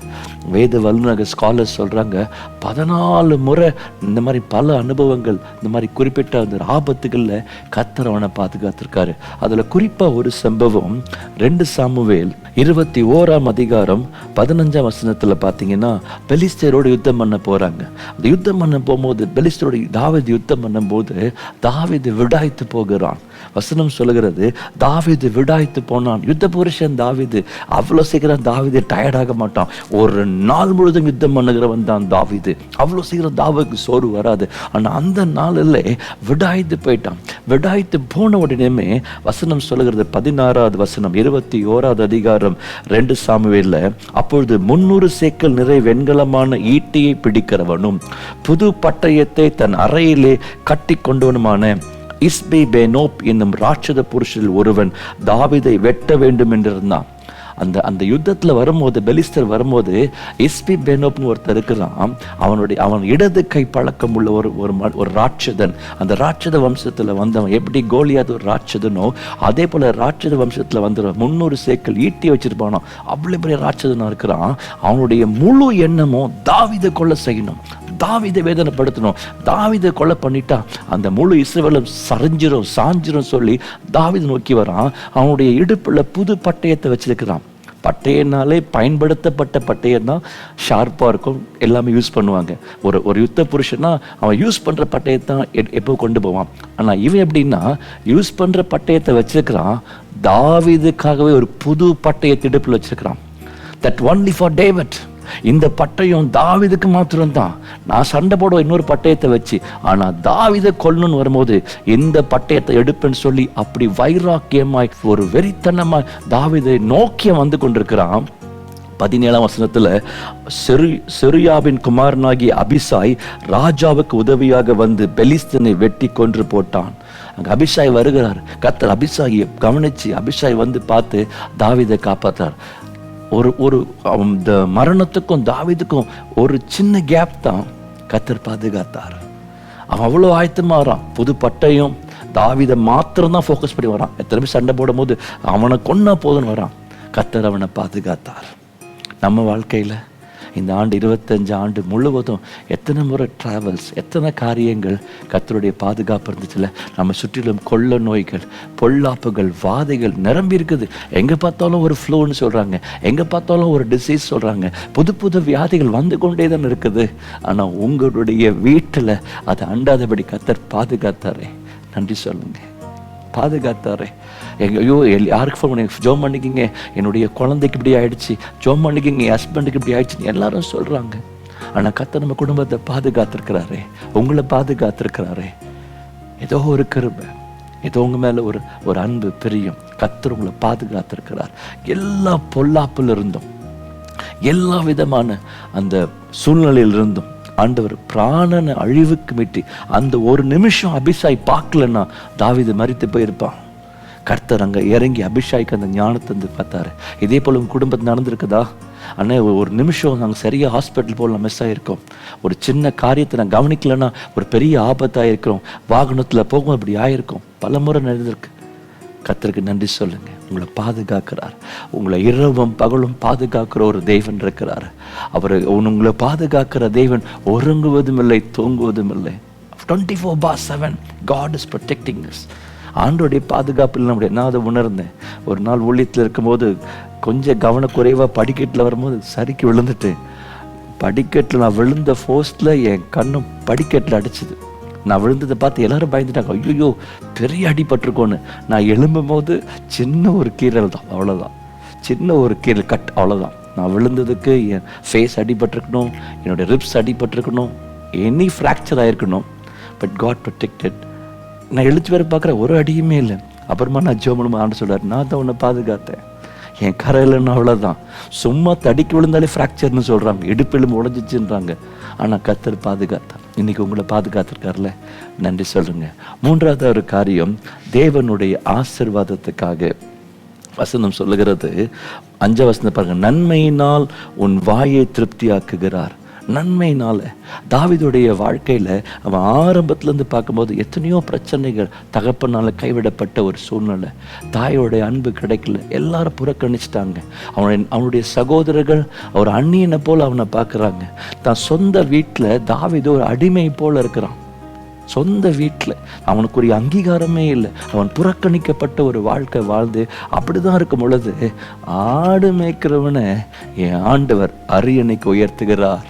வேத வல்லுநக ஸ்காலர்ஸ் சொல்றாங்க பதினாலு முறை இந்த மாதிரி பல அனுபவங்கள் இந்த மாதிரி குறிப்பிட்ட அந்த ஆபத்துகள்ல கர்த்தர் அவனை பாதுகாத்திருக்காரு. அதுல குறிப்பா ஒரு சம்பவம் ரெண்டு சாமுவேல் இருபத்தி ஓராம் அதிகாரம் பதினஞ்சாம் வசனத்துல பாத்தீங்கன்னா பெலிஸ்தரோடு யுத்தம் பண்ண போறாங்க. அந்த யுத்தம் பண்ண போகும்போது பெலிஸ்தரோட தாவீது யுத்தம் பண்ணும்போது தாவிது விடாய்த்து போகிறான். வசனம் சொல்லுகிறது தாவிது விடாய்த்து போனான். யுத்த புருஷன் தாவிது அவ்வளோ சீக்கிரம் தாவிது டயர்டாக மாட்டான். ஒரு நாள் முழுதும் யுத்தம் பண்ணுகிறவன் தான் தாவிது. அவ்வளோ சீக்கிரம் தாவுக்கு சோறு வராது. ஆனால் அந்த நாளில் விடாய்த்து போயிட்டான். விடாய்த்து போன உடனேமே வசனம் சொல்லுகிறது பதினாறாவது வசனம் இருபத்தி ஓராவது அதிகாரம் ரெண்டு சாமுவேல அப்பொழுது முன்னூறு சேக்கல் நிறை வெண்கலமான ஈட்டியை பிடிக்கிறவனும் புது பட்டயத்தை தன் அறையிலே கட்டி கொண்டவனுமான இஸ்பி பெனோப் என்னும் ராட்சத புருஷரில் ஒருவன் தாவிதை வெட்ட வேண்டும் என்றிருந்தான். அந்த அந்த யுத்தத்தில் வரும்போது பெலிஸ்தர் வரும்போது எஸ்பி பெனோப்னு ஒருத்தர் இருக்கிறான். அவனுடைய அவன் இடது கை பழக்கம் உள்ள ஒரு ஒரு ம- ஒரு ராட்சதன். அந்த ராட்சத வம்சத்தில் வந்தவன் எப்படி கோலியாத் ஒரு ராட்சதனோ அதே போல் ராட்சத வம்சத்தில் வந்தவன் முந்நூறு சேக்கல் ஈட்டி வச்சிருப்பானோ அவ்வளோ பெரிய ராட்சதனா இருக்கிறான். அவனுடைய முழு எண்ணமும் தாவித கொள்ள செய்யணும். தாவித வேதனைப்படுத்தணும். தாவித கொலை பண்ணிட்டா அந்த முழு இஸ்ரவேலும் சரிஞ்சிரும் சாஞ்சிரும் சொல்லி தாவீது நோக்கி வரான். அவனுடைய இடுப்பில் புது பட்டயத்தை வச்சிருக்கிறான். பட்டயனாலே பயன்படுத்தப்பட்ட பட்டயம் தான் ஷார்ப்பாக இருக்கும். எல்லாமே யூஸ் பண்ணுவாங்க. ஒரு ஒரு யுத்த புருஷனா அவன் யூஸ் பண்ணுற பட்டயத்தான் எப்போ கொண்டு போவான். ஆனால் இவன் எப்படின்னா யூஸ் பண்ணுற பட்டயத்தை வச்சிருக்கிறான். தாவிதுக்காகவே ஒரு புது பட்டயத்தை இடுப்பில் வச்சிருக்கிறான். தட் ஒன்லி ஃபார் டேவிட் இந்த பட்டயம் தாவிதுக்கு மாத்திரம்தான். நான் சண்டை போட இன்னொரு பட்டயத்தை வச்சு ஆனா தாவிதை கொல்லணும்னு வரும்போது இந்த பட்டயத்தை எடுப்பேன்னு சொல்லி அப்படி வைராக்கியமாய் ஒரு வெறித்தனமாய் தாவிதை நோக்கிய வந்து கொண்டிருக்கிறான். பதினேழாம் வசனத்தில் செரு செருயாவின் குமாரனாகிய அபிசாய் ராஜாவுக்கு உதவியாக வந்து பெலிஸ்தனை வெட்டி கொன்று போட்டான். அங்க அபிஷாய் வருகிறார். கத்தர் அபிஷாயை கவனிச்சு அபிஷாய் வந்து பார்த்து தாவிதை காப்பாற்றார். ஒரு ஒரு இந்த மரணத்துக்கும் தாவிதுக்கும் ஒரு சின்ன கேப் தான் கத்தர் பாதுகாத்தார். அவன் அவ்வளோ ஆயத்தமா வரான் புது பட்டையும் தாவிதை மாத்திரம்தான் ஃபோக்கஸ் பண்ணி வரான். எத்தனை பேர் சண்டை போடும்போது அவனை கொன்னா போதுன்னு வரான். கத்தர் அவனை பாதுகாத்தார். நம்ம வாழ்க்கையில் இந்த ஆண்டு இருபத்தஞ்சு ஆண்டு முழுவதும் எத்தனை முறை ட்ராவல்ஸ் எத்தனை காரியங்கள் கத்தருடைய பாதுகாப்பு இருந்துச்சுல? நம்ம சுற்றிலும் கொள்ள நோய்கள் பொல்லாப்புகள் வாதைகள் நிரம்பி இருக்குது. எங்கே பார்த்தாலும் ஒரு ஃப்ளூன்னு சொல்கிறாங்க எங்கே பார்த்தாலும் ஒரு டிசீஸ் சொல்கிறாங்க புது புது வியாதிகள் வந்து கொண்டே தான் இருக்குது. ஆனால் உங்களுடைய வீட்டில் அதை அண்டாதபடி கத்தர் பாதுகாத்தாரே. நன்றி சொல்லுங்கள் பாதுகாத்தாரே எங்க ஐயோ எல்- யாருக்கு ஃபோன் பண்ணி ஜோம் பண்ணிக்கிங்க. என்னுடைய குழந்தைக்கு இப்படி ஆயிடுச்சு. ஜோம் பண்ணிக்கிங்க. என் ஹஸ்பண்டுக்கு இப்படி ஆயிடுச்சுன்னு எல்லாரும் சொல்றாங்க. ஆனால் கத்த நம்ம குடும்பத்தை பாதுகாத்திருக்கிறாரே. உங்களை பாதுகாத்திருக்கிறாரே. ஏதோ ஒரு கருமை ஏதோ உங்க மேல ஒரு ஒரு அன்பு பிரியும். கத்தர் உங்களை பாதுகாத்திருக்கிறார். எல்லா பொல்லாப்புல இருந்தும் எல்லா விதமான அந்த சூழ்நிலையிலிருந்தும் ஆண்டவர் பிராணனை அழிவுக்கு மீட்டி அந்த ஒரு நிமிஷம் அபிஷாய் பார்க்கலன்னா தாவிது மறித்து போயிருப்பான். கர்த்தர் அங்கே இறங்கி அபிஷாய்க்கு அந்த ஞானத்தை வந்து பார்த்தாரு. இதே போல உங்கள் குடும்பத்தில் நடந்திருக்குதா? அண்ணே ஒரு- நிமிஷம் நாங்கள் சரியாக ஹாஸ்பிட்டல் போகலாம் மிஸ் ஆகிருக்கோம் ஒரு சின்ன காரியத்தை நான் கவனிக்கலன்னா ஒரு பெரிய ஆபத்தாக இருக்கிறோம் வாகனத்தில் போகும் இப்படி ஆயிருக்கும். பல முறை நடந்திருக்கு. கர்த்தருக்கு நன்றி சொல்லுங்கள் உங்களை பாதுகாக்கிறார். உங்களை இரவும் பகலும் பாதுகாக்கிற ஒரு தெய்வன் இருக்கிறார். அவர் உங்களை பாதுகாக்கிற தெய்வன் உறங்குவதும் இல்லை தூங்குவதும் இல்லை. Twenty four by seven God is protecting us. ஆண்டோடைய பாதுகாப்பு இல்லை முடியாது நான் அதை உணர்ந்தேன் ஒரு நாள் ஊழியத்தில் இருக்கும்போது கொஞ்சம் கவனக்குறைவாக படிக்கட்டில் வரும்போது சரிக்கு விழுந்துட்டு படிக்கட்டில் நான் விழுந்த ஃபோஸ்டில் என் கண்ணும் படிக்கட்டில் அடிச்சுது. நான் விழுந்ததை பார்த்து எல்லாரும் பயந்துட்டாங்க. ஐயோ பெரிய அடிபட்டிருக்கோன்னு நான் எழும்பும் போது சின்ன ஒரு கீறல் தான் அவ்வளோதான் சின்ன ஒரு கீரல் கட் அவ்வளோதான் நான் விழுந்ததுக்கு என் ஃபேஸ் அடிபட்டிருக்கணும் என்னுடைய ரிப்ஸ் அடிபட்டிருக்கணும் எனி ஃப்ராக்சர் ஆகிருக்கணும் பட் காட் ப்ரொடெக்டட் நான் எழுச்சி வேறு பார்க்குற ஒரு அடியுமே இல்லை. அப்புறமா நான் ஜோமனும் ஆண்டு சொல்கிறார் நான் தான் உன்னை பாதுகாத்தேன். என் கரையிலன்னு அவ்வளோதான் சும்மா தடிக்கு விழுந்தாலே ஃப்ராக்சர்னு சொல்கிறாங்க இடுப்பெலும்பு உடஞ்சிச்சுன்றாங்க. ஆனால் கத்தர் பாதுகாத்தான் இன்னைக்கு உங்களை பாதுகாத்திருக்காருல? நன்றி சொல்லுங்க. மூன்றாவது ஒரு காரியம் தேவனுடைய ஆசிர்வாதத்துக்காக வசனம் சொல்லுகிறது. அஞ்ச வசனம் பாருங்க நன்மையினால் உன் வாயை திருப்தியாக்குகிறார். நன்மையினால் தாவிதுடைய வாழ்க்கையில அவன் ஆரம்பத்துல இருந்து பார்க்கும்போது எத்தனையோ பிரச்சனைகள் தகப்பனால் கைவிடப்பட்ட ஒரு சூழ்நிலை. தாயோடைய அன்பு கிடைக்கல. எல்லாரும் புறக்கணிச்சிட்டாங்க. அவனுடைய அவனுடைய சகோதரர்கள் அவர் அண்ணியனை போல் அவனை பார்க்கறாங்க. தான் சொந்த வீட்டில் தாவிது ஒரு அடிமை போல இருக்கிறான். சொந்த வீட்டில் அவனுக்குரிய அங்கீகாரமே இல்லை. அவன் புறக்கணிக்கப்பட்ட ஒரு வாழ்க்கை வாழ்ந்து அப்படிதான் இருக்கும் பொழுது ஆடு மேய்க்கிறவனை என் ஆண்டவர் அரியணைக்கு உயர்த்துகிறார்.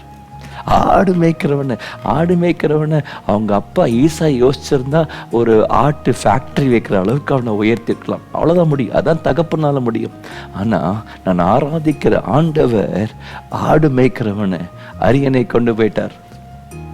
ஆடு மேய்க்கிறவனை ஆடு மேய்க்கிறவனை. அவங்க அப்பா ஈஸா யோசிச்சிருந்தா ஒரு ஆட்டு ஃபேக்ட்ரி வைக்கிற அளவுக்கு அவனை உயர்த்திருக்கலாம். அவ்வளோதான் முடியும். அதான் தகப்பனால முடியும். ஆனால் நான் ஆராதிக்கிற ஆண்டவர் ஆடு மேய்க்கிறவனை அரியணை கொண்டு போயிட்டார்.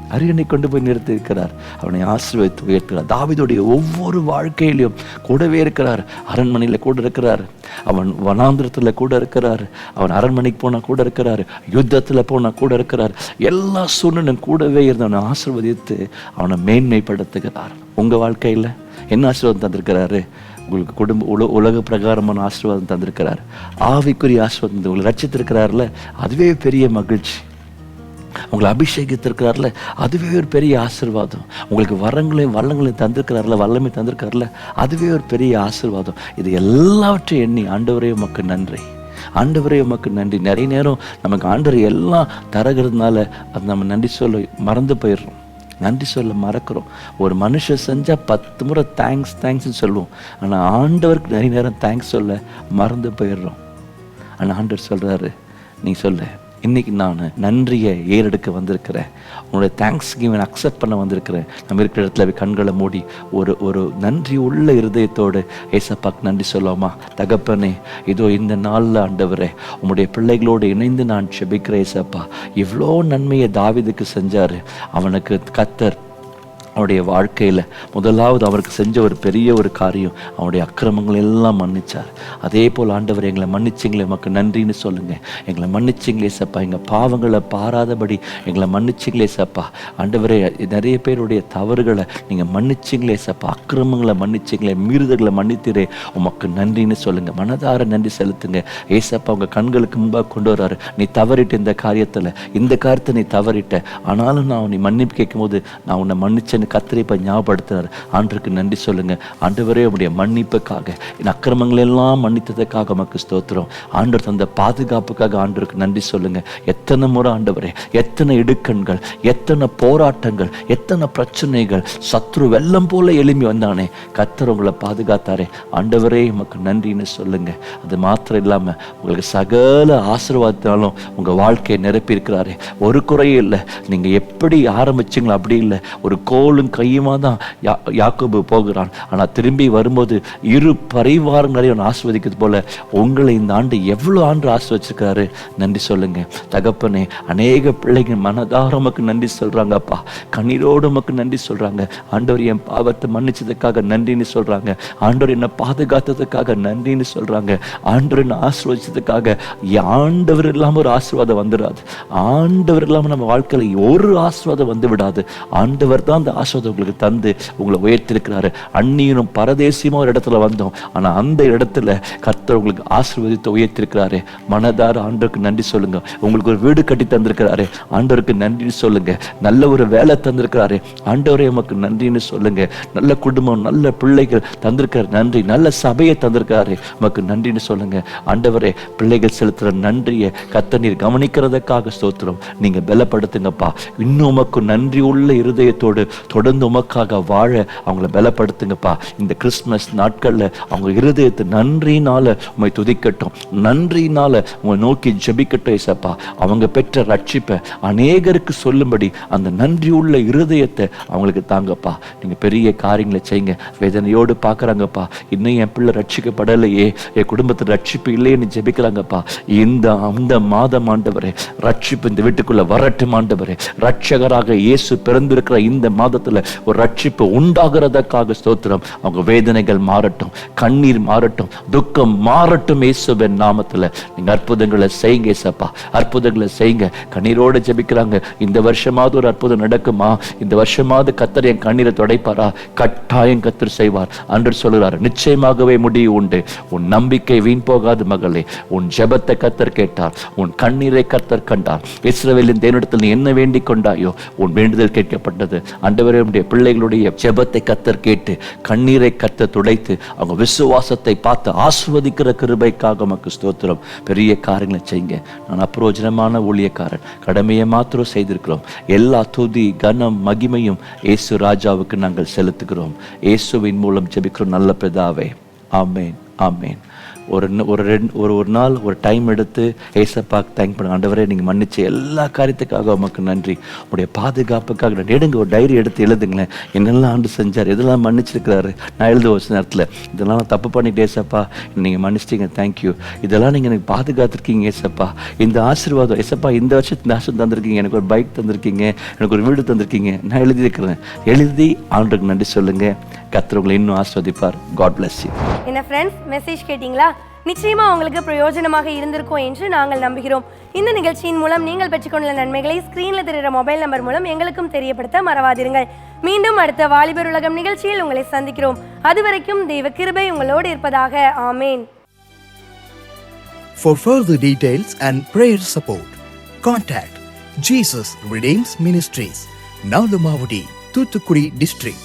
அரியணை கொண்டு போய் நிறுத்தி இருக்கிறார் அவனை ஆசீர்வதித்து உயர்த்துகிறார். தாவீதுடைய ஒவ்வொரு வாழ்க்கையிலும் கூடவே இருக்கிறார். அரண்மனையில் கூட இருக்கிறார். அவன் வனாந்திரத்தில் கூட இருக்கிறார். அவன் அரண்மனைக்கு போனால் கூட இருக்கிறார். யுத்தத்தில் போனால் கூட இருக்கிறார். எல்லா சூழ்நிலையும் கூடவே இருந்தவனை அவனை ஆசீர்வதித்து அவனை மேன்மைப்படுத்துகிறார். உங்கள் வாழ்க்கையில் என்ன ஆசீர்வாதம் தந்திருக்கிறாரு? உங்களுக்கு குடும்ப உல உலக பிரகாரமான ஆசீர்வாதம் தந்திருக்கிறார். ஆவிக்குரிய ஆசீர்வாதம் உங்களை ரச்சித்திருக்கிறார்ல அதுவே பெரிய மகிழ்ச்சி. உங்களை அபிஷேகித்திருக்கிறார்ல அதுவே ஒரு பெரிய ஆசிர்வாதம். உங்களுக்கு வரங்களையும் வல்லங்களையும் தந்திருக்கிறார்ல வல்லமை தந்திருக்காருல அதுவே ஒரு பெரிய ஆசிர்வாதம். இது எல்லாவற்றையும் எண்ணி ஆண்டவரே உமக்கு நன்றி. ஆண்டவரே உமக்கு நன்றி. நிறைய நேரம் நமக்கு ஆண்டவர் எல்லாம் தரகிறதுனால அது நம்ம நன்றி சொல்ல மறந்து போயிடுறோம். நன்றி சொல்ல மறக்கிறோம். ஒரு மனுஷன் செஞ்சால் பத்து முறை தேங்க்ஸ் தேங்க்ஸ்னு சொல்லுவோம். ஆனால் ஆண்டவருக்கு நிறைய நேரம் தேங்க்ஸ் சொல்ல மறந்து போயிடுறோம். ஆனால் ஆண்டவர் சொல்கிறாரு நீ சொல்லு. இன்றைக்கி நான் நன்றியை ஏறெடுக்க வந்திருக்கிறேன். உன்னுடைய தேங்க்ஸ் கிவன் அக்செப்ட் பண்ண வந்திருக்கிறேன். நம்ம இருக்கிற இடத்துல கண்களை மூடி ஒரு ஒரு நன்றி உள்ள இருதயத்தோடு ஏசப்பாக்கு நன்றி சொல்லுவோமா தகப்பனே இதோ இந்த நாளில் ஆண்டவரே உன்னுடைய பிள்ளைகளோடு இணைந்து நான் செபிக்கிறேன் ஏசப்பா இவ்வளோ நன்மையை தாவிதுக்கு செஞ்சார். அவனுக்கு கத்தர் அவனுடைய வாழ்க்கையில் முதலாவது அவருக்கு செஞ்ச ஒரு பெரிய ஒரு காரியம் அவனுடைய அக்கிரமங்களை எல்லாம் மன்னிச்சார். அதே போல் ஆண்டவர் எங்களை மன்னிச்சிங்களே மக்கள் நன்றின்னு சொல்லுங்கள் எங்களை மன்னிச்சிங்களே சப்பா எங்கள் பாவங்களை பாராதபடி எங்களை மன்னிச்சிங்களே சப்பா ஆண்டவரே நிறைய பேருடைய தவறுகளை நீங்கள் மன்னிச்சிங்களே சப்பா அக்கிரமங்களை மன்னிச்சிங்களே மீறுதல்களை மன்னித்திரே. உமக்கு நன்றின்னு சொல்லுங்கள் மனதார நன்றி செலுத்துங்க. ஏசப்பா உங்கள் கண்களுக்கு முன்பாக கொண்டு வர்றாரு நீ தவறிட்ட இந்த காரியத்தில் இந்த காரியத்தை நீ தவறிட்ட. ஆனாலும் நான் உன்னை மன்னிப்பு கேட்கும்போது நான் உன்னை மன்னிச்சேன்னு கத்திரி இப்போ ஞாபகப்படுத்தினார். ஆண்டுக்கு நன்றி சொல்லுங்க. ஆண்டவரே உடைய மன்னிப்புக்காக என் அக்கிரமங்கள் எல்லாம் மன்னித்ததுக்காக உமக்கு ஸ்தோத்திரம். ஆண்டவர் தந்த பாதுகாப்புக்காக ஆண்டருக்கு நன்றி சொல்லுங்க. எத்தனை முறை ஆண்டவரே எத்தனை இடுக்கண்கள் எத்தனை போராட்டங்கள் எத்தனை பிரச்சனைகள் சத்ரு வெள்ளம் போல எளிமை வந்தானே. கத்தர் உங்களை பாதுகாத்தாரே. ஆண்டவரே உமக்கு நன்றின்னு சொல்லுங்க. அது மாத்திரம் இல்லாமல் உங்களுக்கு சகல ஆசீர்வாதத்தினாலும் உங்க வாழ்க்கையை நிரப்பியிருக்கிறாரே. ஒரு குறையும் இல்லை. நீங்க எப்படி ஆரம்பிச்சிங்களோ அப்படி இல்லை. ஒரு கோல் கோலும் கையுமா தான் யா யாக்கோபு போகிறான். ஆனால் திரும்பி வரும்போது இரு பரிவாரங்களையும் அவன் ஆஸ்வதிக்கிறது போல உங்களை இந்த ஆண்டு எவ்வளோ ஆண்டு ஆஸ்வதிச்சிருக்காரு நன்றி சொல்லுங்க. தகப்பனே அநேக பிள்ளைங்க மனதார உமக்கு நன்றி சொல்கிறாங்கப்பா கண்ணீரோடு உமக்கு நன்றி சொல்கிறாங்க ஆண்டவர் என் பாவத்தை மன்னிச்சதுக்காக நன்றின்னு சொல்கிறாங்க ஆண்டவர் என்னை பாதுகாத்ததுக்காக நன்றின்னு சொல்கிறாங்க ஆண்டவர் என்னை ஆசிர்வதிச்சதுக்காக ஆண்டவர் இல்லாமல் ஒரு ஆசீர்வாதம் வந்துடாது ஆண்டவர் இல்லாமல் நம்ம வாழ்க்கையில் ஒரு ஆசீர்வாதம் வந்து விடாது. ஆண்டவர் தான் அந்த ஆசோதை உங்களுக்கு தந்து உங்களை உயர்த்திருக்கிறாரு அந்நியனும் பரதேசியமாக ஒரு இடத்துல வந்தோம். ஆனால் அந்த இடத்துல கர்த்தர் உங்களுக்கு ஆசீர்வதித்து உயர்த்திருக்கிறாரு மனதார ஆண்டவருக்கு நன்றி சொல்லுங்க. உங்களுக்கு ஒரு வீடு கட்டி தந்திருக்கிறாரு. ஆண்டவருக்கு நன்றி சொல்லுங்க. நல்ல ஒரு வேலை தந்திருக்கிறாரு. ஆண்டவரே உமக்கு நன்றின்னு சொல்லுங்க. நல்ல குடும்பம் நல்ல பிள்ளைகள் தந்திருக்காரு நன்றி. நல்ல சபையை தந்திருக்காரு உமக்கு நன்றின்னு சொல்லுங்க. ஆண்டவரே பிள்ளைகள் செலுத்துற நன்றியை கத்த நீர் கவனிக்கிறதுக்காக ஸ்தோத்திரம். நீங்க பலப்படுத்துங்கப்பா. இன்னும் உமக்கு நன்றி உள்ள இருதயத்தோடு தொடர்ந்து உமக்காக வாழ அவங்கள பலப்படுத்துங்கப்பா. இந்த கிறிஸ்மஸ் நாட்கள்ல அவங்க இருதயத்தை நன்றினால உண்மை துதிக்கட்டும். நன்றினால உங்களை நோக்கி ஜெபிக்கட்டும் ஏசப்பா. அவங்க பெற்ற ரட்சிப்பை அநேகருக்கு சொல்லும்படி அந்த நன்றி உள்ள இருதயத்தை அவங்களுக்கு தாங்கப்பா. நீங்க பெரிய காரியங்களை செய்யுங்க. வேதனையோடு பார்க்குறாங்கப்பா. இன்னும் என் பிள்ளை ரட்சிக்கப்படலையே. என் குடும்பத்தில் ரட்சிப்பு இல்லைன்னு ஜெபிக்கிறாங்கப்பா. இந்த அந்த மாதம் ஆண்டவரே ரட்சிப்பு இந்த வீட்டுக்குள்ள வரட்டும் ஆண்டவரே. ரட்சகராக இயேசு பிறந்திருக்கிற இந்த மாதத்துல ஒரு ரட்சிப்பு உண்டாகிறதற்காக ஸ்தோத்திரம். அவங்க வேதனைகள் மாறட்டும் கண்ணீர் மாறட்டும் துக்கம் மாறட்டும் இயேசுவின் நாமத்தில். நீங்கள் அற்புதங்களை செய்யுங்க ஏசப்பா அற்புதங்களை செய்யுங்க. கண்ணீரோடு ஜெபிக்கிறாங்க. இந்த வருஷமாவது ஒரு அற்புதம் நடக்குமா? இந்த வருஷமாவது கத்தர் என் கண்ணீரை தொடைப்பாரா? கட்டாயம் கத்தர் செய்வார். அன்று சொல்கிறார் நிச்சயமாகவே முடிவு உண்டு. உன் நம்பிக்கை வீண் போகாது மகளே. உன் ஜெபத்தை கத்தர் கேட்டார். உன் கண்ணீரை கத்தர் கண்டார். இஸ்ரவேலின் தேனிடத்தில் நீ என்ன வேண்டிக் கொண்டாயோ? உன் வேண்டுதல் கேட்கப்பட்டது. அண்டவர் ஆண்டவரே உடைய பிள்ளைகளுடைய ஜெபத்தை கத்தர் கேட்டு கண்ணீரை கத்த துடைத்து அவங்க விசுவாசத்தை பார்த்து ஆஸ்வதிக்கிற கிருபைக்காக நமக்கு ஸ்தோத்திரம். பெரிய காரியங்களை செய்யுங்க. நான் அப்ரோஜனமான ஊழியக்காரன். கடமையை மாத்திரம் செய்திருக்கிறோம். எல்லா துதி கனம் மகிமையும் இயேசு ராஜாவுக்கு நாங்கள் செலுத்துகிறோம். இயேசுவின் மூலம் ஜெபிக்கிறோம். நல்ல பிதாவே. ஆமேன். ஆமேன். ஒரு ஒரு ரெண்டு ஒரு ஒரு நாள் ஒரு டைம் எடுத்து ஏசப்பாக்கு தேங்க் பண்ணுங்க ஆண்டவரே நீங்கள் மன்னிச்சு எல்லா காரியத்துக்காக உமக்கு நன்றி. உடைய பாதுகாப்புக்காக நன்றி. எடுங்க ஒரு டைரி எடுத்து எழுதுங்களேன். என்னெல்லாம் ஆண்டு செஞ்சார் இதெல்லாம் மன்னிச்சிருக்கிறாரு? நான் எழுத வச்ச நேரத்தில். இதெல்லாம் நான் தப்பு பண்ணிட்டு ஏசப்பா. நீங்கள் மன்னிச்சிட்டீங்க தேங்க்யூ இதெல்லாம் நீங்கள் எனக்கு பாதுகாத்துருக்கீங்க ஏசப்பா. இந்த ஆசீர்வாதம் ஏசப்பா இந்த வருஷத்து இந்த ஆசீர்வாதம் தந்திருக்கீங்க. எனக்கு ஒரு பைக் தந்திருக்கீங்க. எனக்கு ஒரு வீடு தந்திருக்கீங்க. நான் எழுதியிருக்கிறேன் எழுதி ஆண்டுக்கு நன்றி சொல்லுங்கள் கர்த்தர் உங்களை இன்னும் ஆஸ்வதிப்பார். God bless you. என்ன ஃப்ரெண்ட்ஸ் மெசேஜ் கேட்டிங்களா? நிச்சயமா உங்களுக்கு பிரயோஜனமாக இருந்திருக்கும் என்று நாங்கள் நம்புகிறோம். இந்த நிகழ்ச்சியின் மூலம் நீங்கள் பெற்றுக்கொண்டுள்ள நன்மைகளை ஸ்கிரீன்ல தெரிகிற மொபைல் நம்பர் மூலம் எங்களுக்கும் தெரியப்படுத்த மறவாதிருங்கள். மீண்டும் அடுத்த வாலிபர் உலகம் நிகழ்ச்சியில் உங்களை சந்திக்கிறோம். அதுவரைக்கும் தெய்வ கிருபை உங்களோடு இருப்பதாக. ஆமேன். For further details and prayer support, contact Jesus Redeems Ministries, Nalamavadi, Thuthukudi District,